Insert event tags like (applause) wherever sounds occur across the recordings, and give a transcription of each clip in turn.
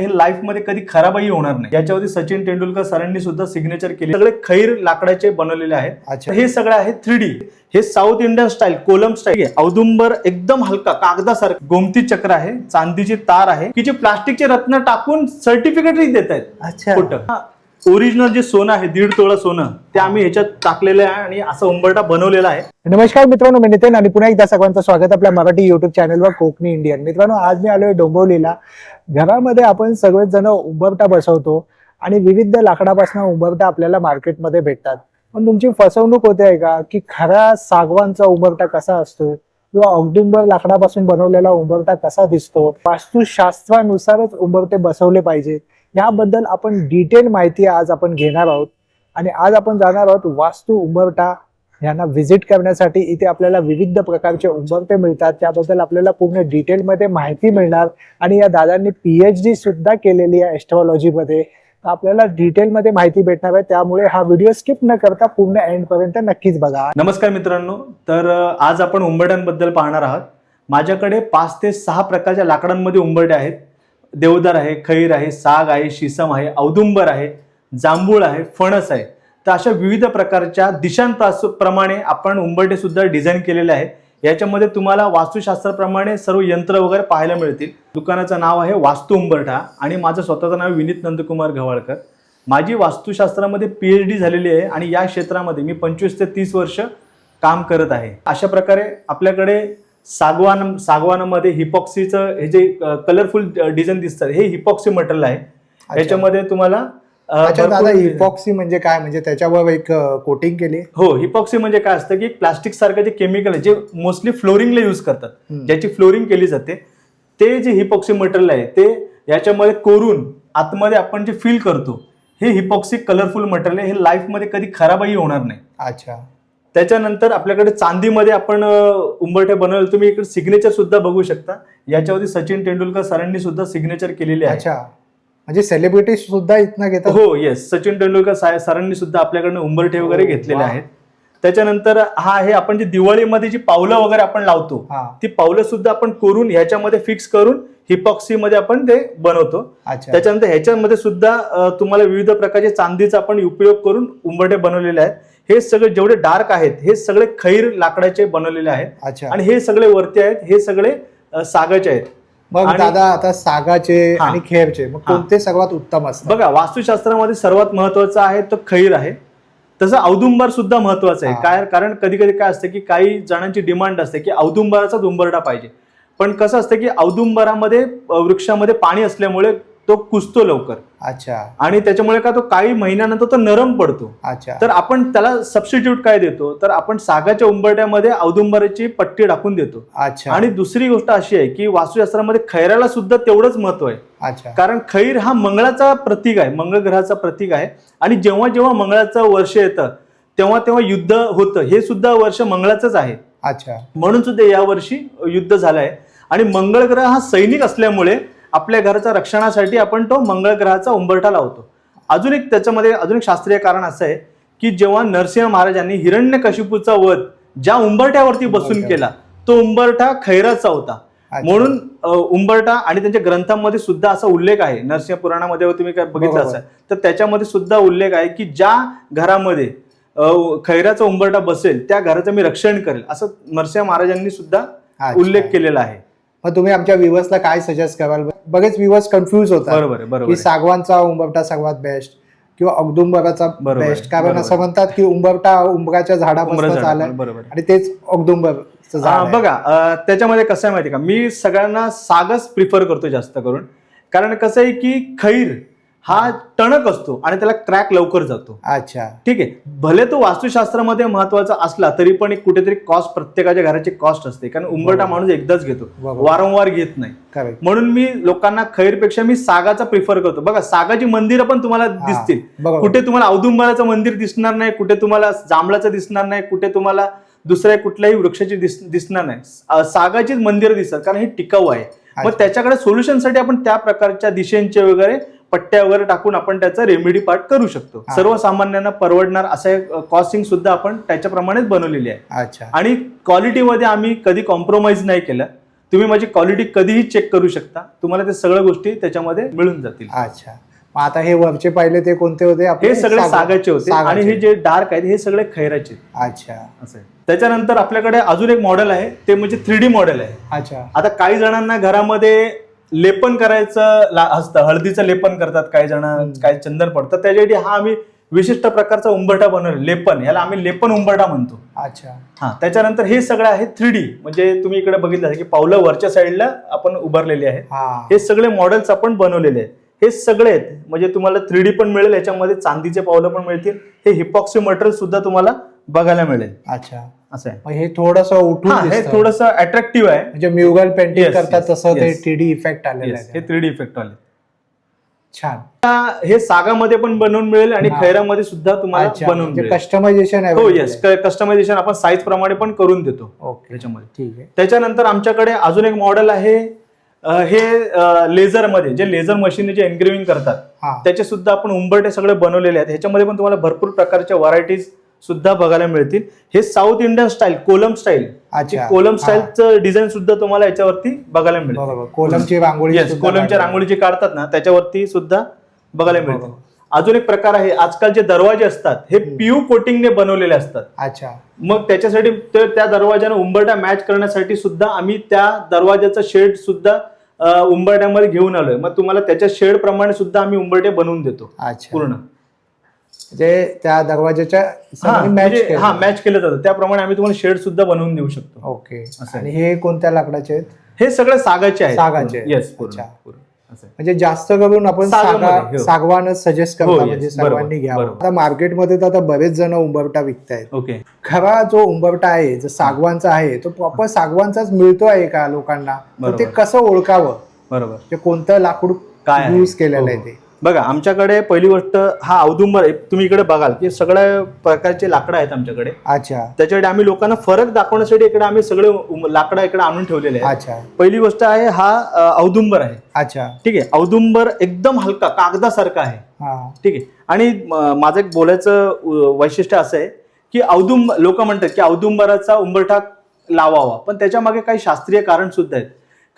हे लाईफमध्ये कधी खराबही होणार नाही. याच्यावरती सचिन तेंडुलकर सरांनी सुद्धा सिग्नेचर केले. सगळे खैर लाकडाचे बनवलेले आहेत. हे सगळे आहे थ्री डी हे South Indian style kolam style आहे औदुंबर एकदम हलका कागदासारखं. गोमती चक्र आहे चांदीची तार आहे. की जे प्लास्टिकचे रत्न टाकून सर्टिफिकेटही देत आहेत अच्छा. ओरिजिनल जे सोनं आहे दीड तोळा सोनं ते आम्ही ह्याच्यात टाकलेलं आहे आणि असा उंबरटा बनवलेला आहे. नमस्कार मित्रांनो मी नितीन आणि पुन्हा एकदा सगळ्यांचं स्वागत आपल्या मराठी युट्यूब चॅनलवर कोकणी इंडियन मित्रांनो आज मी आलोय डोंबिवलीला. घरामध्ये आपण सगळेच जण उंबरटा बसवतो आणि विविध लाकडापासून उंबरटा आपल्याला मार्केटमध्ये भेटतात. पण तुमची फसवणूक होते आहे का? की खरा सागवानचा उंबरटा कसा असतो किंवा औदुंबर लाकडापासून बनवलेला उंबरटा कसा दिसतो? वास्तुशास्त्रानुसारच उंबरटे बसवले पाहिजे याबद्दल आपण डिटेल माहिती आज आपण घेणार आहोत. आणि आज आपण जाणार आहोत वास्तू उंबरटा यांना व्हिजिट करण्यासाठी. इथे आपल्याला विविध प्रकारचे उंबरटे मिळतात. त्याबद्दल आपल्याला पूर्ण डिटेलमध्ये माहिती मिळणार. आणि या दादांनी पीएच डी सुद्धा केलेली आहे एस्ट्रॉलॉजीमध्ये तर आपल्याला डिटेलमध्ये माहिती भेटणार आहे. त्यामुळे हा व्हिडिओ स्किप न करता पूर्ण एंड पर्यंत नक्कीच बघा. नमस्कार मित्रांनो. तर आज आपण उंबरट्यांबद्दल पाहणार आहात. माझ्याकडे पाच ते सहा प्रकारच्या लाकडांमध्ये उंबरटे आहेत. देवदार आहे खैर आहे साग आहे शिसम आहे औदुंबर आहे जांभूळ आहे फणस आहे. तर अशा विविध प्रकारच्या दिशांप्रमाणे आपण उंबरटे सुद्धा डिझाईन केलेले आहे याच्यामध्ये तुम्हाला वास्तुशास्त्राप्रमाणे सर्व यंत्र वगैरे पाहायला मिळतील. दुकानाचं नाव आहे वास्तू उंबरठा आणि माझं स्वतःचं नाव विनीत नंदकुमार गव्हाळकर माझी वास्तुशास्त्रामध्ये पी एच डी झालेली आहे आणि या क्षेत्रामध्ये मी पंचवीस ते तीस वर्ष काम करत आहे. अशा प्रकारे आपल्याकडे सागवान सागवानामध्ये हिपॉक्सीचं हे जे कलरफुल डिझाईन दिसतात हे हिपॉक्सी मटेरियल आहे. याच्यामध्ये तुम्हाला हिपॉक्सी म्हणजे काय? म्हणजे त्याच्यावर एक कोटिंग केली? हो हिपॉक्सी म्हणजे काय असतं की प्लास्टिक सारखं जे केमिकल आहे जे मोस्टली फ्लोरिंगला यूज करतात. ज्याची फ्लोरिंग केली जाते ते जे हिपॉक्सी मटेरियल आहे ते याच्यामध्ये कोरून आतमध्ये आपण जे फील करतो हे हिपॉक्सी कलरफुल मटेरियल आहे हे लाईफमध्ये कधी खराबही होणार नाही. अच्छा. त्याच्यानंतर आपल्याकडे चांदीमध्ये आपण उंबरठे बनवले. तुम्ही इकडे सिग्नेचर सुद्धा बघू शकता. याच्यावरती सचिन तेंडुलकर सरांनी सुद्धा सिग्नेचर केलेले आहे. अच्छा. म्हणजे सेलिब्रिटी सुद्धा इथनं घेतात? हो येस सचिन तेंडुलकर सरांनी सुद्धा आपल्याकडनं उंबरठे वगैरे हो, घेतलेले. आहेत. त्याच्यानंतर हा आहे आपण जी दिवाळीमध्ये जी पावलं वगैरे आपण लावतो ती पावलं सुद्धा आपण करून ह्याच्यामध्ये फिक्स करून हिपॉक्सी मध्ये आपण ते बनवतो. त्याच्यानंतर ह्याच्यामध्ये सुद्धा तुम्हाला विविध प्रकारचे चांदीचा आपण उपयोग करून उंबरठे बनवलेले आहेत. हे सगळे जेवढे डार्क आहेत हे सगळे खैर लाकडाचे बनवलेले आहेत. आणि हे सगळे वरती आहेत हे सगळे सागाचे आहेत. मग दादा आता सागाचे. आणि खेरचे मग. कोणते सर्वात उत्तम असतात? बघा वास्तुशास्त्रामध्ये सर्वात महत्वाचं आहे तो खैर आहे. तसं औदुंबर सुद्धा महत्वाचं आहे. काय कारण कधी कधी काय असतं की काही जणांची डिमांड असते की औदुंबराचाच उंबरडा पाहिजे. पण कसं असतं की औदुंबरामध्ये वृक्षामध्ये पाणी असल्यामुळे तो कुसतो लवकर. अच्छा. आणि त्याच्यामुळे का तो काही महिन्यानंतर तो नरम पडतो. अच्छा. तर आपण त्याला सबस्टिट्यूट काय देतो? तर आपण सागाच्या उंबरट्यामध्ये औदुंबराची पट्टी टाकून देतो. अच्छा. आणि दुसरी गोष्ट अशी आहे की वास्तुशास्त्रामध्ये खैराला सुद्धा तेवढंच महत्त्व आहे. अच्छा. कारण खैर हा मंगळाचा प्रतीक आहे मंगळ ग्रहाचा प्रतीक आहे. आणि जेव्हा जेव्हा मंगळाचं वर्ष येतं तेव्हा तेव्हा युद्ध होतं. हे सुद्धा वर्ष मंगळाचंच आहे. अच्छा. म्हणून सुद्धा या वर्षी युद्ध झालं आहे आणि मंगळ ग्रह हा सैनिक असल्यामुळे आपल्या घराच्या रक्षणासाठी आपण तो मंगळ ग्रहाचा उंबरठा लावतो अजून एक त्याच्यामध्ये अजून एक शास्त्रीय कारण असं आहे की जेव्हा नरसिंह महाराजांनी हिरण्यकशिपूचा वध ज्या उंबरठ्यावरती बसून. केला तो उंबरठा खैराचा होता. म्हणून अ, उंबरठा आणि त्यांच्या ग्रंथांमध्ये सुद्धा असा उल्लेख आहे नरसिंह पुराणामध्ये तुम्ही काय बघितलं. असेल तर त्याच्यामध्ये सुद्धा उल्लेख आहे की ज्या घरामध्ये खैराचा उंबरठा बसेल त्या घराचं मी रक्षण करेल असं नरसिंह महाराजांनी सुद्धा. उल्लेख केलेला आहे मग तुम्ही आमच्या व्ह्युअर्सला काय सजेस्ट कराल बरेच व्ह्युअर्स कन्फ्युज होतात बरोबर की. सागवानचा उंबरटा सर्वात बेस्ट किंवा औदुंबराचा आहे, बेस्ट कारण असं म्हणतात की उंबरटा उंबराच्या झाडापासून आलाय. आणि तेच हा, आहे. बघा त्याच्यामध्ये कसं आहे माहिती का मी सगळ्यांना सागच प्रिफर करतो जास्त करून कारण कसं आहे की खैर हा टणक असतो आणि त्याला क्रॅक लवकर जातो. अच्छा. ठीक आहे. भले तो वास्तुशास्त्रामध्ये महत्त्वाचा असला तरी पण एक कुठेतरी कॉस्ट प्रत्येकाच्या घराची कॉस्ट असते. कारण उंबरटा बरोबर. माणूस एकदाच घेतो. बरोबर. वारंवार घेत नाही. करेक्ट म्हणून मी लोकांना खैरपेक्षा मी सागाचा प्रिफर करतो. बघा सागाची मंदिरं पण तुम्हाला दिसतील. कुठे तुम्हाला औदुंबराचं मंदिर दिसणार नाही कुठे तुम्हाला जांभळाचं दिसणार नाही कुठे तुम्हाला दुसऱ्या कुठल्याही वृक्षाची दिस दिसणार नाही. अं, सागाचीच मंदिरं दिसतात कारण हे टिकाऊ आहे. मग अच्छा. त्याच्याकडे सोल्युशनसाठी आपण त्या प्रकारच्या दिशेंचे वगैरे पट्ट्या वगैरे टाकून आपण त्याचा रेमेडी पार्ट करू शकतो. सर्वसामान्यांना परवडणार असं कॉस्टिंग सुद्धा आपण त्याच्याप्रमाणेच बनवलेली आहे. अच्छा. आणि क्वालिटीमध्ये आम्ही कधी कॉम्प्रोमाइज नाही केलं. तुम्ही माझी क्वालिटी कधीही चेक करू शकता. तुम्हाला ते सगळ्या गोष्टी त्याच्यामध्ये मिळून जातील. अच्छा. आता हे वरचे पाहिले ते कोणते होते? हे सगळे साग- सागाचे होते. आणि हे जे डार्क आहेत हे सगळे खैराचे. अच्छा. असं त्याच्यानंतर आपल्याकडे अजून एक मॉडेल आहे. ते म्हणजे थ्री डी मॉडेल आहे. अच्छा. आता काही जणांना घरामध्ये लेपन करायचं असतं. हळदीचं लेपन करतात काही जण. काही चंदन पडतात त्याच्यासाठी हा आम्ही विशिष्ट प्रकारचा उंबरठा बनवला लेपन याला आम्ही लेपन उंबरठा म्हणतो. अच्छा. हा त्याच्यानंतर हे सगळं आहे थ्री डी म्हणजे तुम्ही इकडे बघितलं असेल की पावलं वरच्या साईडला आपण उभारलेली आहेत हा. हे सगळे मॉडेल्स आपण बनवलेले आहेत. हे सगळे आहेत. म्हणजे तुम्हाला थ्री डी पण मिळेल याच्यामध्ये चांदीचे पावलं पण मिळतील. हे हिपॉक्सी मटेरियल सुद्धा तुम्हाला बघायला मिळेल. अच्छा. असं आहे. हे थोडस उठून हा हे. थोडंसं अट्रॅक्टिव्ह आहे. म्हणजे म्युगल पेंटिंग करतात तसं ते yes. टी डी इफेक्ट आलेला आहे हे थ्री डी इफेक्ट आले. छान. हे सागामध्ये पण बनवून मिळेल आणि हा. खैरामध्ये सुद्धा तुम्हाला बनवून म्हणजे मिळेल. कस्टमायझेशन आहे. हो येस कस्टमायझेशन आपण साईज प्रमाणे पण करून देतो ओके त्याच्यामध्ये ठीक आहे. त्याच्यानंतर आमच्याकडे अजून एक मॉडेल आहे हे लेझरमध्ये जे लेझर मशीन जे एनग्रेविंग करतात हा. त्याचे सुद्धा आपण उंबरटे सगळे बनवलेले आहेत. ह्याच्यामध्ये पण तुम्हाला भरपूर प्रकारच्या व्हरायटीज सुद्धा बघायला मिळतील. हे South Indian style kolam style अच्छा. कोलम. स्टाईलचं डिझाईन सुद्धा तुम्हाला याच्यावरती बघायला मिळेल. कोलमची रांगोळी कोलमच्या. रांगोळी जे काढतात. ना त्याच्यावरती सुद्धा बघायला मिळते बरोबर. अजून एक प्रकार आहे आजकाल जे दरवाजे असतात हे. पीयू कोटिंगने बनवलेले असतात. अच्छा. मग त्याच्यासाठी त्या दरवाजाने उंबरटा मॅच करण्यासाठी सुद्धा आम्ही त्या दरवाजाचा शेड सुद्धा उंबरट्यामध्ये घेऊन आलोय. मग तुम्हाला त्याच्या शेड प्रमाणे सुद्धा आम्ही उंबरटे बनवून देतो. पूर्ण. म्हणजे त्या दरवाजाच्या हा मॅच म्हणजे- हा मॅच केलं जातं. त्याप्रमाणे आम्ही तुम्हाला शेड सुद्धा बनवून देऊ शकतो. ओके. आणि हे कोणत्या लाकडाचे आहेत? हे सगळे सागाचे आहेत. सागाचे. येस आहे. म्हणजे जास्त करून आपण सागामध्ये, सागा हो. सागवानच सजेस्ट हो, करता म्हणजे सर्वांनी घ्यावं. बरोबर. आता मार्केटमध्ये तर आता बरेच जण उंबरटा विकतायत. ओके. खरा जो उंबरटा आहे जो सागवानचा आहे तो प्रॉपर सागवानचाच मिळतो आहे का लोकांना? ते. कसं ओळखावं? बरोबर. ते कोणतं लाकूड काय आहे? यूज केलेलं हो, आहे हो. ते? बघा आमच्याकडे पहिली गोष्ट हा औदुंबर आहे. तुम्ही इकडे बघाल की सगळ्या प्रकारचे लाकडं आहेत आमच्याकडे. अच्छा. त्याच्याकडे आम्ही लोकांना फरक दाखवण्यासाठी इकडे आम्ही सगळे उम- लाकडं इकडे आणून ठेवलेले आहेत. अच्छा. पहिली गोष्ट आहे हा अ, औदुंबर आहे. अच्छा. ठीक आहे औदुंबर एकदम हलका कागदासारखा आहे. हा. ठीक आहे. आणि म- माझं एक बोलायचं वैशिष्ट्य असं आहे की औदुंब लोक म्हणतात की औदुंबराचा उंबरठा लावावा. पण त्याच्यामागे काही शास्त्रीय कारण सुद्धा आहेत.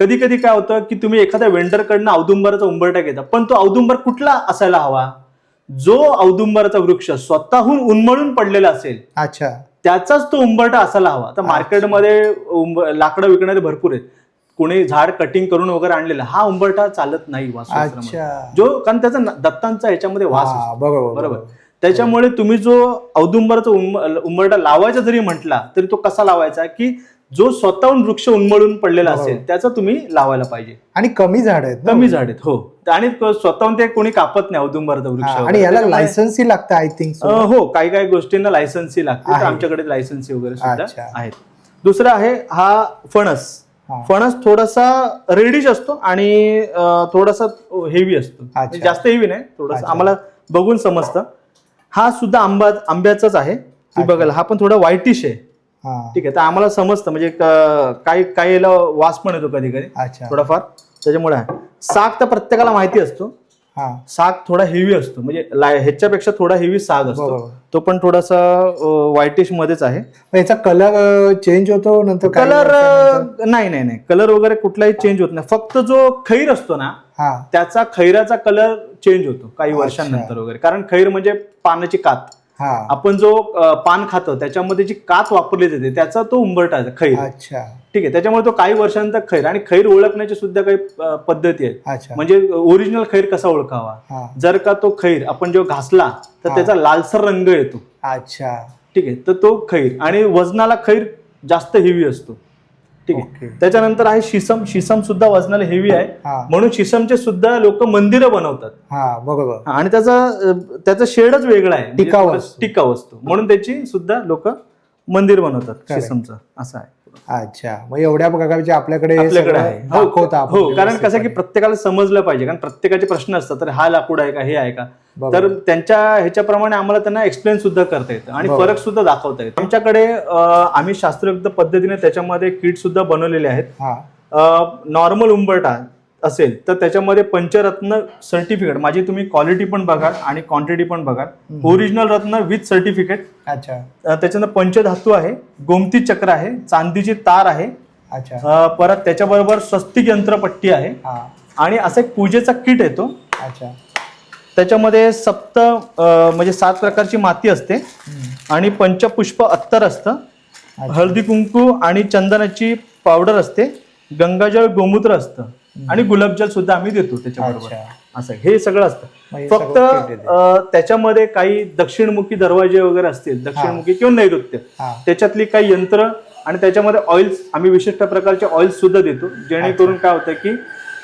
कधी कधी काय होतं की तुम्ही एखाद्या वेंडरकडनं औदुंबराचा उंबरठा घेता पण तो औदुंबर कुठला असायला हवा? जो औदुंबराचा वृक्ष स्वतःहून उन्मळून पडलेला असेल अच्छा. त्याचाच तो उंबरठा असायला हवा. तर. मार्केटमध्ये लाकडं विकणारे भरपूर आहेत. कोणी झाड कटिंग करून वगैरे आणलेलं हा उंबरठा चालत नाही. अच्छा. जो कारण त्याचा दत्तांचा याच्यामध्ये वास बरोबर. त्याच्यामुळे तुम्ही जो औदुंबराचा उंब- उंबरठा लावायचा जरी म्हटला तरी तो कसा लावायचा? की जो स्वतःहून वृक्ष उन्मळून पडलेला. असेल त्याचा तुम्ही लावायला पाहिजे आणि कमी झाड आहेत? कमी झाड आहेत हो आणि स्वतःहून ते कोणी कापत नाही औदुंबराचा वृक्ष. आणि याला लायसन्सही लागतं आय थिंक हो काही काही गोष्टींना लायसन्सही लागते. आमच्याकडे लायसन्सी वगैरे सुद्धा. आहेत दुसरं आहे हा फणस फणस थोडासा रेडिश असतो आणि थोडासा हेवी असतो म्हणजे जास्त हेवी नाही थोडासा. आम्हाला बघून समजतं हा सुद्धा आंबा आंब्याचाच आहे. बघाल हा पण थोडा व्हाईटिश आहे ठीक आहे तर आम्हाला समजतं. म्हणजे काही काही याला वास पण येतो कधी कधी अच्छा. थोडाफार. त्याच्यामुळे आहे. साग तर प्रत्येकाला माहिती असतो. हा. साग थोडा हेवी असतो. म्हणजे ह्याच्यापेक्षा थोडा हेवी साग असतो. तो पण थोडासा व्हाईटिश मध्येच आहे. याचा कलर चेंज होतो नंतर कलर? नाही नाही नाही. कलर वगैरे कुठलाही चेंज होत नाही. फक्त जो खैर असतो ना त्याचा खैराचा कलर चेंज होतो काही. वर्षांनंतर वगैरे. कारण खैर म्हणजे पानाची कात. आपण जो पान खातो त्याच्यामध्ये जी कात वापरली जाते त्याचा तो उंबरटा खैर. अच्छा. ठीक आहे त्याच्यामुळे तो काही वर्षांनंतर खैर आणि खैर ओळखण्याची सुद्धा काही पद्धती आहेत. म्हणजे ओरिजिनल खैर कसा ओळखावा? जर का तो खैर आपण जो घासला तर. त्याचा लालसर रंग येतो. अच्छा. ठीक आहे तर तो खैर. आणि वजनाला खैर जास्त हेवी असतो. ठीक आहे. त्याच्यानंतर आहे शिसम. शिसम सुद्धा वजनाला हेवी आहे. म्हणून शिसमचे सुद्धा लोक मंदिरं बनवतात. हा बरोबर. आणि त्याचा त्याचं शेडच वेगळा आहे. म्हणजे टिकाऊ थोडं असतो. म्हणून त्याची सुद्धा लोक मंदिर बनवतात. शिसमचं. असं आहे. अच्छा. मग एवढ्या प्रकारचे आपल्याकडे हे आपल्याकडे सगळं आहे. हो, कारण कसं की. प्रत्येकाला समजलं पाहिजे. कारण प्रत्येकाचे प्रश्न असतात. तर हा लाकूड आहे का? हे आहे का. तर त्यांच्या ह्याच्याप्रमाणे आम्हाला त्यांना एक्सप्लेन सुद्धा करता येतं आणि. फरक सुद्धा दाखवता येतो. आमच्याकडे आम्ही शास्त्रयुक्त पद्धतीने त्याच्यामध्ये किट सुद्धा बनवलेले आहेत. नॉर्मल उंबरटा असेल तर त्याच्यामध्ये पंचरत्न सर्टिफिकेट माझी तुम्ही क्वालिटी पण बघाल आणि क्वांटिटी पण बघाल. ओरिजिनल रत्न विथ सर्टिफिकेट अच्छा. त्याच्यानंतर पंचधातू आहे गोमती चक्र आहे चांदीची तार आहे. अच्छा. परत त्याच्याबरोबर स्वस्तिक यंत्रपट्टी आहे. आणि असा एक पूजेचा किट येतो. अच्छा. त्याच्यामध्ये सप्त म्हणजे सात प्रकारची माती असते. आणि पंचपुष्प अत्तर असतं. हळदी कुंकू आणि चंदनाची पावडर असते. गंगाजळ गोमूत्र असतं. आणि गुलाबजल सुद्धा आम्ही देतो त्याच्याबरोबर. अच्छा. असं हे सगळं असतं. फक्त त्याच्यामध्ये काही दक्षिणमुखी दरवाजे वगैरे असतील दक्षिणमुखी किंवा नैऋत्य त्याच्यातली काही यंत्र आणि त्याच्यामध्ये ऑइल्स आम्ही विशिष्ट प्रकारचे ऑइल्स सुद्धा देतो. जेणेकरून काय होतं की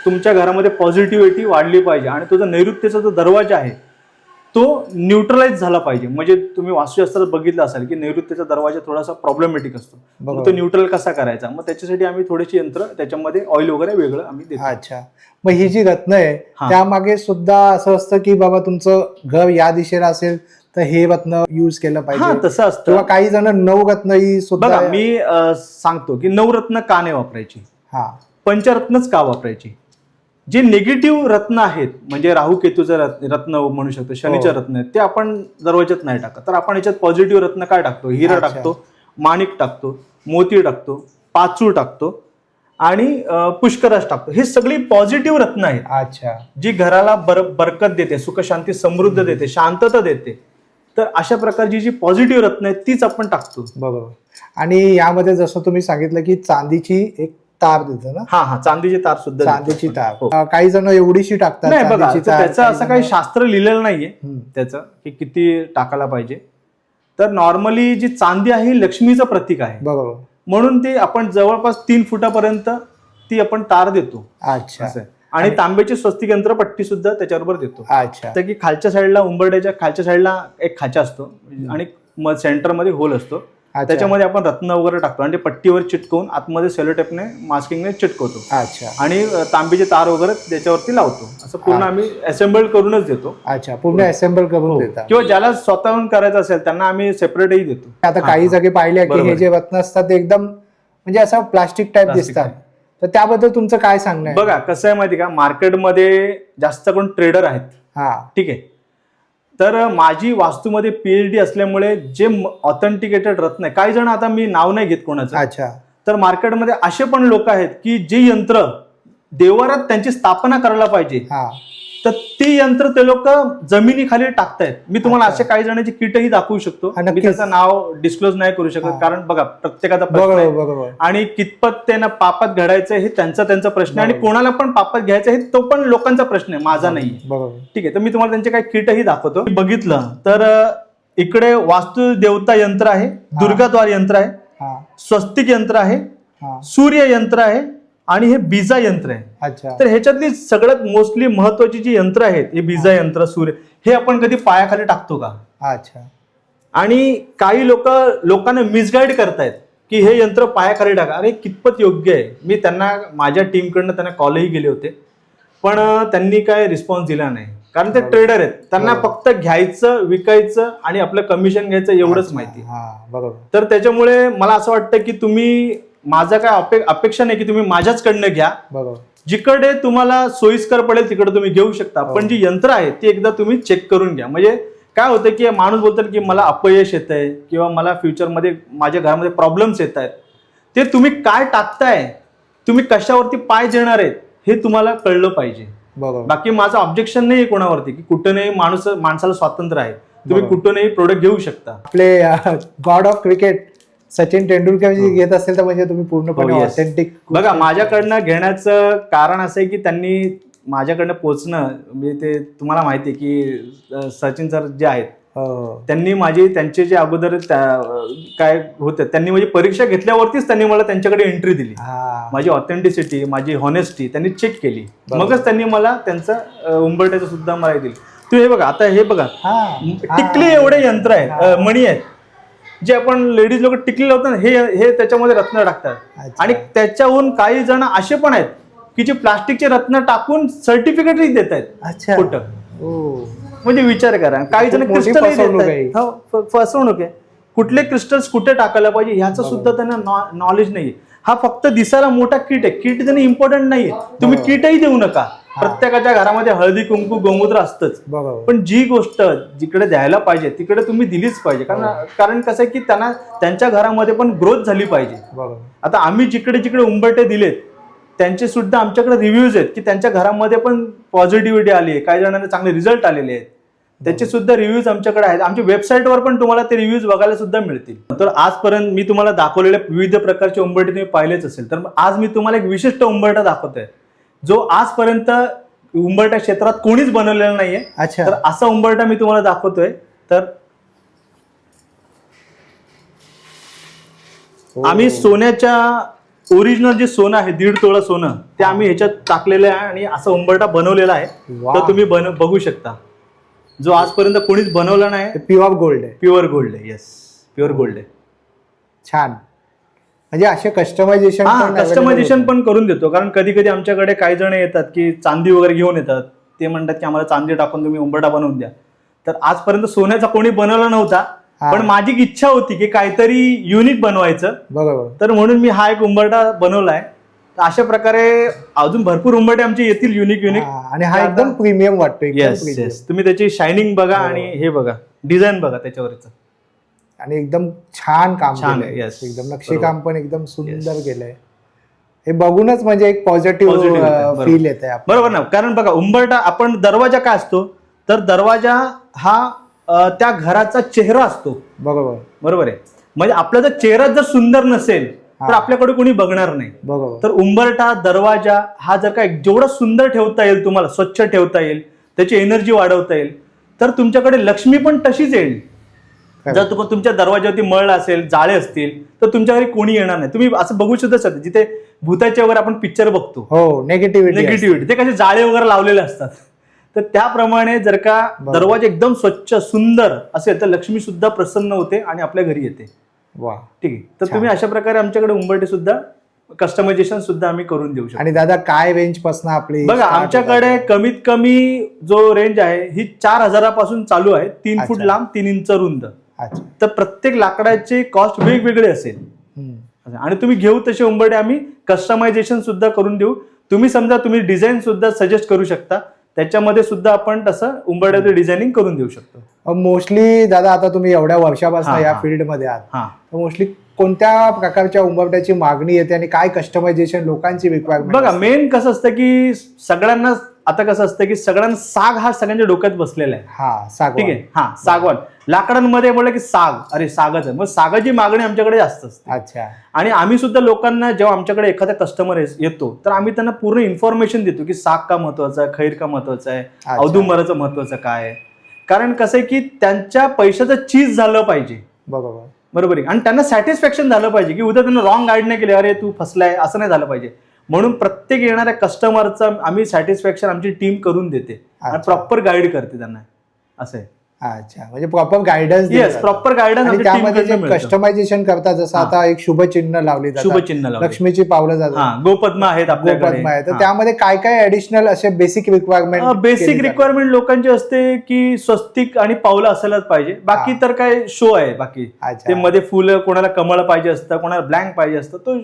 तुमच्या घरामध्ये पॉझिटिव्हिटी वाढली पाहिजे आणि तो जो नैऋत्यचा जो दरवाजा आहे तो न्यूट्रलाइज झाला पाहिजे. म्हणजे तुम्ही वास्तुशास्त्रात बघितलं असाल की नैऋत्यचा दरवाजा थोडासा प्रॉब्लेमॅटिक असतो. मग. तो न्यूट्रल कसा करायचा? मग त्याच्यासाठी आम्ही थोडीशी यंत्र त्याच्यामध्ये ऑइल वगैरे वेगळं आम्ही देतो. अच्छा. मग ही जी रत्न आहे. त्यामागे सुद्धा असं असतं की बाबा तुमचं घर या दिशेला असेल तर हे रत्न युज केलं पाहिजे. तसं असतं. किंवा काही जण नऊ रत्न ही सुद्धा मी सांगतो की नवरत्न का नाही वापरायची? हा. पंचरत्नच का वापरायची? जे निगेटिव्ह रत्न आहेत म्हणजे राहू केतूचं रत्न म्हणू शकतो शनीचं हो. रत्न आहेत ते आपण दरवाज्यात नाही टाकत. तर आपण याच्यात पॉझिटिव्ह रत्न काय टाकतो? हिरा. टाकतो माणिक टाकतो मोती टाकतो पाचू टाकतो आणि पुष्कराज टाकतो. हे सगळी पॉझिटिव्ह रत्न आहेत. अच्छा. जी घराला बर बरकत देते सुख शांती समृद्ध देते शांतता देते. तर अशा प्रकारची जी पॉझिटिव्ह रत्न आहेत तीच आपण टाकतो. बरोबर. आणि यामध्ये जसं तुम्ही सांगितलं की चांदीची एक तार देतं ना? हा हा चांदीची तार सुद्धा चांदीची. तार. हो. अं, काही जण एवढीशी टाकतात नाही बघा चांदीची तर तार, त्याचं असं काही जण- शास्त्र लिहिलेलं नाहीये. हम्म. त्याचं की किती टाकायला पाहिजे. तर नॉर्मली जी चांदी आहे ही लक्ष्मीचं प्रतीक आहे. बरोबर. म्हणून ती आपण जवळपास तीन फुटापर्यंत ती आपण तार देतो. अच्छा. असं. आहे. आणि तांब्याची स्वस्तिक यंत्र पट्टी सुद्धा त्याच्याबरोबर देतो. अच्छा. तर की खालच्या साईडला उंबरड्याच्या खालच्या साईडला एक खाचा असतो. आणि म- सेंटरमध्ये होल असतो. त्याच्यामध्ये आपण रत्न वगैरे टाकतो आणि ते पट्टीवर चिटकवून आतमध्ये सेलोटेपने मास्किंगने चिटकवतो. अच्छा. आणि अ, तांब्याचे तार वगैरे त्याच्यावरती लावतो. असं पूर्ण आम्ही असेंबल करूनच देतो. अच्छा पूर्ण असेंबल करून देतात किंवा ज्याला स्वतःहून करायचं असेल त्यांना आम्ही सेपरेटही देतो. आता काही जागी पाहिले की हे जे रत्न असतात ते एकदम म्हणजे असं प्लास्टिक टाईप दिसतात. तर त्याबद्दल तुमचं काय सांगणं बघा कसं आहे माहिती का? मार्केटमध्ये जास्त करून ट्रेडर आहेत. हा. ठीक आहे. तर माझी वास्तूमध्ये पीएच डी असल्यामुळे जे ऑथेंटिकेटेड रत्न आहे काही जण आता मी नाव नाही घेत कोणाचं. अच्छा. तर मार्केटमध्ये असे पण लोक आहेत की जे यंत्र देवारात त्यांची स्थापना करायला पाहिजे. हा. तर ती यंत्र ते लोक जमिनीखाली टाकतायत. मी तुम्हाला. असे काही जणांची किटही दाखवू शकतो. मी. त्याचं नाव डिस्क्लोज नाही करू. शकत कारण बघा प्रत्येकाचा प्रश्न आहे. आणि कितपत त्यांना पापात घडायचं हे त्यांचा त्यांचा प्रश्न आहे आणि. कोणाला पण पापात घ्यायचं हे तो पण लोकांचा प्रश्न आहे माझा नाही. ठीक आहे तर मी तुम्हाला त्यांचे काही किटही दाखवतो. मी बघितलं तर इकडे वास्तू देवता यंत्र आहे दुर्गाद्वार यंत्र आहे स्वस्तिक यंत्र आहे सूर्य यंत्र आहे आणि हे बीजा यंत्र आहे. अच्छा. तर ह्याच्यातली सगळ्यात मोस्टली महत्वाची जी यंत्र आहेत हे बीजा यंत्र सूर्य हे आपण कधी पायाखाली टाकतो का? अच्छा. आणि काही लोक लोकांना मिसगाईड करतायत की हे यंत्र पायाखाली टाका. अरे कितपत योग्य आहे. मी त्यांना माझ्या टीमकडनं त्यांना कॉलही केले होते. पण त्यांनी काय रिस्पॉन्स दिला नाही. कारण ते ट्रेडर आहेत. त्यांना. फक्त घ्यायचं विकायचं आणि आपलं कमिशन घ्यायचं एवढंच माहिती बरोबर. तर त्याच्यामुळे मला असं वाटतं की तुम्ही माझा काय अपे अपेक्षा नाही की तुम्ही माझ्याचकडनं घ्या. बरोबर. जिकडे तुम्हाला सोयीस्कर पडेल तिकडे तुम्ही घेऊ शकता. हो. पण जी यंत्र आहे ती एकदा तुम्ही चेक करून घ्या. म्हणजे काय होतं की माणूस बोलतात की मला अपयश येत आहे किंवा मला फ्युचरमध्ये माझ्या घरामध्ये प्रॉब्लेम्स येत आहेत. ते तुम्ही काय टाकताय तुम्ही कशावरती पाय देणार आहेत हे तुम्हाला कळलं पाहिजे. बरोबर. बाकी माझं ऑब्जेक्शन नाही आहे कोणावरती की कुठूनही माणूस माणसाला स्वातंत्र्य आहे. तुम्ही बरोबर. कुठूनही प्रोडक्ट घेऊ शकता. आपले god of cricket Sachin Tendulkar ji घेत असेल तर म्हणजे तुम्ही पूर्णपणे हो, yes. ऑथेंटिक बघा माझ्याकडनं घेण्याचं कारण असं आहे की त्यांनी माझ्याकडनं पोचणं म्हणजे ते तुम्हाला माहिती आहे की अं, सचिन सर जे आहेत त्यांनी माझी त्यांचे जे अगोदर त्या- काय होते त्यांनी माझी परीक्षा घेतल्यावरतीच त्यांनी मला त्यांच्याकडे एंट्री दिली. हा. माझी ऑथेंटिसिटी माझी हॉनेस्टी त्यांनी चेक केली. बरोबर. मगच त्यांनी मला त्यांचं अं, उंबरठ्याचं सुद्धा मला हे दिलं. तुम्ही हे बघा आता हे बघा. हा. टिकली एवढे यंत्र आहेत अं, मणी आहेत. जे आपण लेडीज लोक टिकली लावतात ना, हे हे त्याच्यामध्ये रत्न टाकतात. आणि त्याच्याहून काही जण असे पण आहेत की जे प्लास्टिकचे रत्न टाकून सर्टिफिकेटही देत आहेत खोटं ओ म्हणजे विचार करा. काही जण क्रिस्टल फसवणूक आहे. हो फसवणूक आहे. कुठले क्रिस्टल्स कुठे टाकायला पाहिजे ह्याचं सुद्धा त्यांना नॉलेज नाही हा फक्त दिसायला मोठा किट आहे. किट त्याने इम्पॉर्टंट नाहीये. तुम्ही. किटही देऊ नका. प्रत्येकाच्या घरामध्ये हळदी कुंकू गोमूत्र असतंच. पण जी गोष्ट जिकडे द्यायला पाहिजे तिकडे तुम्ही दिलीच पाहिजे. कारण कारण कसं आहे की त्यांना त्यांच्या घरामध्ये पण ग्रोथ झाली पाहिजे. आता आम्ही जिकडे जिकडे उंबरटे दिलेत त्यांचे सुद्धा आमच्याकडे रिव्ह्यूज आहेत की त्यांच्या घरामध्ये पण पॉझिटिव्हिटी आली आहे. काही जणांना चांगले रिझल्ट आलेले आहेत. त्याचे सुद्धा रिव्ह्यूज आमच्याकडे आहेत. आमच्या वेबसाईटवर पण तुम्हाला ते रिव्ह्यूज बघायला सुद्धा मिळतील. तर आजपर्यंत मी तुम्हाला दाखवलेले विविध प्रकारचे उंबरटे तुम्ही पाहिलेच असेल. तर आज मी तुम्हाला एक विशिष्ट उंबरटा दाखवतोय. जो आजपर्यंत उंबरटा क्षेत्रात कोणीच बनवलेला नाहीये. अच्छा. तर असा उंबरटा मी तुम्हाला दाखवतोय. तर हो. आम्ही सोन्याच्या ओरिजिनल जे सोनं आहे दीड तोळा सोनं ते आम्ही ह्याच्यात टाकलेलं आहे आणि असा उंबरटा बनवलेला आहे. तर तुम्ही बन बघू शकता. जो आजपर्यंत कोणीच बनवला नाही प्युअर गोल्ड आहे. प्युअर गोल्ड आहे येस प्युअर गोल्ड आहे. छान. म्हणजे असे कस्टमायझेशन कस्टमायझेशन पण करून देतो. कारण कधी कधी आमच्याकडे काही जण येतात की चांदी वगैरे घेऊन येतात. ते म्हणतात की आम्हाला चांदी टाकून तुम्ही उंबरटा बनवून द्या. तर आजपर्यंत सोन्याचा कोणी बनवला नव्हता. पण माझी इच्छा होती की काहीतरी युनिक बनवायचं. बरोबर. तर म्हणून मी हा एक उंबरटा बनवलाय. तर अशा प्रकारे अजून भरपूर उंबरटे आमचे येतील युनिक युनिक आणि हा एकदम प्रीमियम वाटतो एकदम येस. येस तुम्ही त्याची शायनिंग बघा हो. आणि हे बघा. डिझाईन बघा त्याच्यावरचं. आणि एकदम छान काम छान केलंय. एकदम नक्षीकाम. पण एकदम सुंदर केलंय. हे बघूनच म्हणजे एक पॉझिटिव्ह. फील येत आहे बरोबर. ना? कारण बघा उंबरटा आपण दरवाजा काय असतो? तर दरवाजा हा त्या घराचा चेहरा असतो. बरोबर. बरोबर आहे. म्हणजे आपला जर चेहरा जर सुंदर नसेल तर. आपल्याकडे कोणी बघणार नाही. तर उंबरटा दरवाजा हा जर काय जेवढा सुंदर ठेवता येईल तुम्हाला स्वच्छ ठेवता येईल त्याची एनर्जी वाढवता येईल तर तुमच्याकडे लक्ष्मी पण तशीच येईल. जर तुम्हाला तुमच्या दरवाजावरती मळ असेल जाळे असतील तर तुमच्या घरी कोणी येणार नाही. तुम्ही असं बघू सुद्धा शकता जिथे भूताचे वगैरे आपण पिक्चर बघतो. हो नेगेटिव्हिटी निगेटिव्हिटी ते कसे जाळे वगैरे लावलेले असतात. तर त्याप्रमाणे जर का. दरवाजा एकदम स्वच्छ सुंदर असेल तर लक्ष्मी सुद्धा प्रसन्न होते आणि आपल्या घरी येते. वा. ठीक आहे. तर. तुम्ही अशा प्रकारे आमच्याकडे उंबरटे सुद्धा कस्टमायझेशन सुद्धा आम्ही करून देऊ शकतो. आणि दादा काय रेंजपासून आपली बघा आमच्याकडे? कमीत कमी जो रेंज आहे ही चार हजारापासून चालू आहे. तीन फूट. लांब तीन इंच रुंद. तर प्रत्येक लाकडाचे कॉस्ट वेगवेगळे असेल. आणि तुम्ही घेऊ तसे उंबरटे आम्ही कस्टमायझेशन सुद्धा करून देऊ. तुम्ही समजा तुम्ही डिझाईन सुद्धा सजेस्ट करू शकता. त्याच्यामध्ये सुद्धा आपण तसं उंबरट्याचं डिझायनिंग करून देऊ शकतो. मोस्टली दादा आता तुम्ही एवढ्या वर्षापासून या हा. फील्डमध्ये आहात. हा. तर मोस्टली कोणत्या प्रकारच्या उंबरट्याची मागणी येते आणि काय कस्टमायझेशन लोकांची रिक्वायरमेंट बघा मेन कसं असतं की सगळ्यांना आता कसं असतं की सगळ्यांना साग हा सगळ्यांच्या डोक्यात बसलेला आहे. हा सागवान. ठीक आहे? हा सागवान. लाकडांमध्ये बोललं की साग. अरे सागच आहे. मग सागाची मागणी आमच्याकडे जास्त असते. अच्छा. आणि आम्ही सुद्धा लोकांना जेव्हा आमच्याकडे एखादा कस्टमर येतो तर आम्ही त्यांना पूर्ण इन्फॉर्मेशन देतो की साग का महत्त्वाचा आहे खैर का महत्त्वाचा आहे. औदुंबराचं महत्वाचं काय आहे. कारण कसं आहे की त्यांच्या पैशाचं चीज झालं पाहिजे. बरोबर. बरोबर आहे. आणि त्यांना सॅटिस्फॅक्शन झालं पाहिजे की उद्या त्यांना रॉंग गाईड नाही केले अरे तू फसलाय. असं नाही झालं पाहिजे. म्हणून प्रत्येक येणाऱ्या कस्टमरचं आम्ही सॅटिस्फॅक्शन आमची टीम करून देते. आणि. प्रॉपर गाईड करते त्यांना. असं आहे. अच्छा म्हणजे proper guidance yes proper guidance त्यामध्ये जे कस्टमायझेशन करतात जसं. आता एक शुभ चिन्ह लावली जातात. शुभचिन्ह. लक्ष्मीची पावलं जातात. हा गोपद्मा आहेत आपल्याकडे. गोपद्मा आहे तर त्यामध्ये काय काय ऍडिशनल असे बेसिक रिक्वायरमेंट बेसिक रिक्वायरमेंट लोकांची असते की स्वस्तिक आणि पावलं असायलाच पाहिजे. बाकी. तर काय शो आहे बाकी. ते मध्ये फुलं कोणाला कमळ पाहिजे असतं कोणाला ब्लँक पाहिजे असतं तो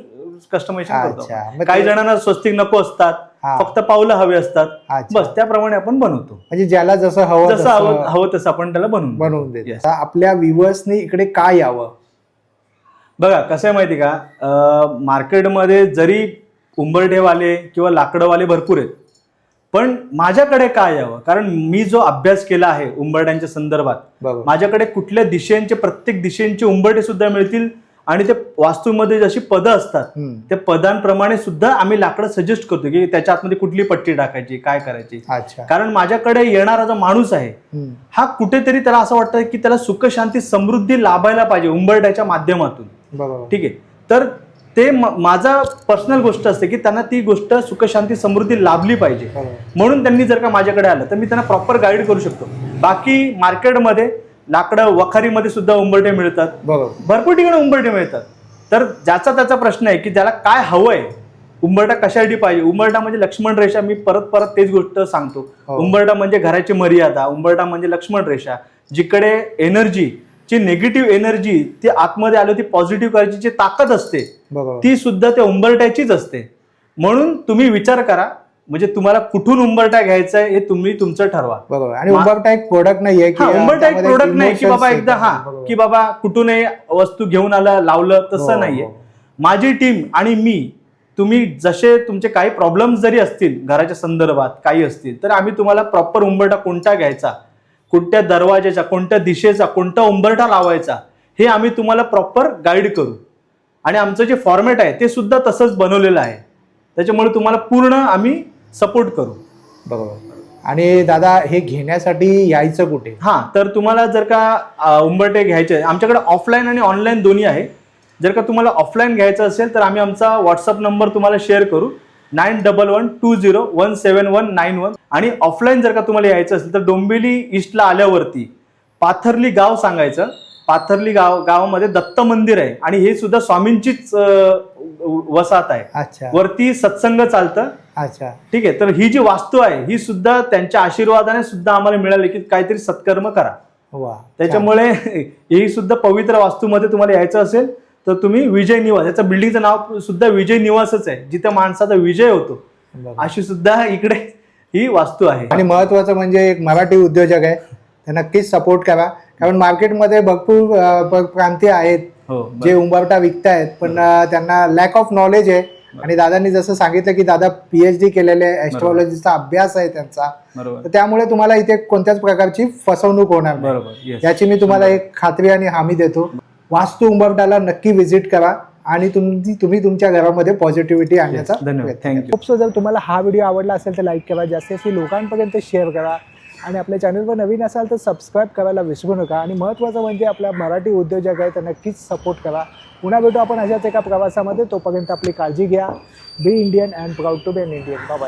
कस्टमायझेशन करतो काही जणांना स्वस्तिक नको असतात. फक्त पावलं हवे असतात. बस त्याप्रमाणे आपण बनवतो. म्हणजे ज्याला जसं हवं जसं हवं तसं हवं तसं आपण त्याला बनवून. बनवून देत. आपल्या व्ह्युअर्सनी इकडे काय यावं? बघा कसं आहे माहिती का? मार्केटमध्ये जरी उंबरठेवाले किंवा लाकडंवाले भरपूर आहेत पण माझ्याकडे काय यावं? कारण मी जो अभ्यास केला आहे उंबरट्यांच्या संदर्भात माझ्याकडे कुठल्या दिशेंचे प्रत्येक दिशेंचे उंबरटे सुद्धा मिळतील आणि ते वास्तूमध्ये जशी पदं असतात. त्या पदांप्रमाणे सुद्धा आम्ही लाकडं सजेस्ट करतो की त्याच्या आतमध्ये कुठली पट्टी टाकायची काय करायची. कारण माझ्याकडे येणारा जो माणूस आहे. हा कुठेतरी त्याला असं वाटतं की त्याला सुख शांती समृद्धी लाभायला पाहिजे उंबरट्याच्या माध्यमातून. ठीक आहे. तर ते माझा पर्सनल गोष्ट असते की त्यांना ती गोष्ट सुख शांती समृद्धी लाभली पाहिजे. म्हणून त्यांनी जर का माझ्याकडे आलं तर मी त्यांना प्रॉपर गाईड करू शकतो. बाकी मार्केटमध्ये लाकडं वखारीमध्ये सुद्धा उंबरटे मिळतात. भरपूर ठिकाणी उंबरटे मिळतात. तर ज्याचा त्याचा प्रश्न आहे की ज्याला काय हवंय उंबरटा कशासाठी पाहिजे? उंबरटा म्हणजे लक्ष्मण रेषा. मी परत परत तेच गोष्ट सांगतो. हो. उंबरटा म्हणजे घराची मर्यादा. उंबरटा म्हणजे लक्ष्मण रेषा. जिकडे एनर्जी जी निगेटिव्ह एनर्जी ती आतमध्ये आली ती पॉझिटिव्ह करायची जी ताकद असते. ती सुद्धा त्या उंबरट्याचीच असते. म्हणून तुम्ही विचार करा म्हणजे तुम्हाला कुठून उंबरटा घ्यायचा आहे हे तुम्ही तुमचं ठरवा. बरोबर. आणि उंबरटा एक प्रोडक्ट नाहीये की हा उंबरटा एक प्रोडक्ट नाही की बाबा. एकदा हा. की बाबा कुठूनही वस्तू घेऊन आलं लावलं हो, तसं नाहीये. हो. माझी टीम आणि मी तुम्ही जसे तुमचे काही प्रॉब्लेम्स जरी असतील घराच्या संदर्भात काही असतील तर आम्ही तुम्हाला प्रॉपर उंबरटा कोणता घ्यायचा? कोणत्या दरवाजाचा कोणत्या दिशेचा कोणता उंबरटा लावायचा? हे आम्ही तुम्हाला प्रॉपर गाईड करू. आणि आमचं जे फॉर्मॅट आहे ते सुद्धा तसंच बनवलेलं आहे. त्याच्यामुळे तुम्हाला पूर्ण आम्ही सपोर्ट करू. बरोबर. आणि दादा हे घेण्यासाठी यायचं कुठे? हां तर तुम्हाला जर का उंबरटे घ्यायचे आमच्याकडे ऑफलाईन आणि ऑनलाईन दोन्ही आहे. जर का तुम्हाला ऑफलाईन घ्यायचं असेल तर आम्ही आमचा व्हॉट्सअप नंबर तुम्हाला शेअर करू. Nine double one two zero one seven one nine one. आणि ऑफलाईन जर का तुम्हाला यायचं असेल तर डोंबिवली ईस्टला आल्यावरती पाथर्ली गाव सांगायचं. पाथर्ली गाव गावामध्ये दत्त मंदिर आहे. आणि हे सुद्धा स्वामींचीच वसाहत आहे. अच्छा. वरती सत्संग चालतं. अच्छा. ठीक आहे तर ही जी वास्तू आहे ही सुद्धा त्यांच्या आशीर्वादाने सुद्धा आम्हाला मिळाली की काहीतरी सत्कर्म करा. वा त्याच्यामुळे (laughs) ही सुद्धा पवित्र वास्तूमध्ये तुम्हाला यायचं असेल तर तुम्ही विजय निवास याचं बिल्डिंगचं नाव सुद्धा विजय निवासच आहे जिथं माणसाचा विजय होतो. अशी सुद्धा इकडे ही वास्तू आहे. आणि महत्वाचं म्हणजे एक मराठी उद्योजक आहे तर नक्कीच सपोर्ट करा. कारण मार्केटमध्ये भरपूर प्रांतीय आहेत. जे उंबरटा विकतायत पण त्यांना लॅक ऑफ नॉलेज आहे. आणि दादांनी जसं सांगितलं की दादा पीएचडी केलेले ऍस्ट्रॉलॉजीचा अभ्यास आहे त्यांचा बरोबर. तर त्यामुळे तुम्हाला इथे कोणत्याच प्रकारची फसवणूक होणार नाही. बरोबर. Yes. याची मी तुम्हाला एक खात्री आणि हमी देतो. वास्तू उंबरटाला नक्की व्हिजिट करा आणि तुम्ही तुम्ही तुमच्या घरामध्ये पॉझिटिव्हिटी आणण्याचा धन्यवाद. करा. खूप जर तुम्हाला हा व्हिडिओ आवडला असेल तर लाईक करा. जास्तीत जास्त लोकांपर्यंत शेअर करा. आणि आपल्या चॅनलवर नवीन असाल तर सबस्क्राईब करायला विसरू नका. आणि महत्त्वाचं म्हणजे आपल्या मराठी उद्योजक आहे तर नक्कीच सपोर्ट करा. पुन्हा भेटू आपण अशाच एका प्रवासामध्ये. तोपर्यंत आपली काळजी घ्या. Be Indian and proud to be an Indian bye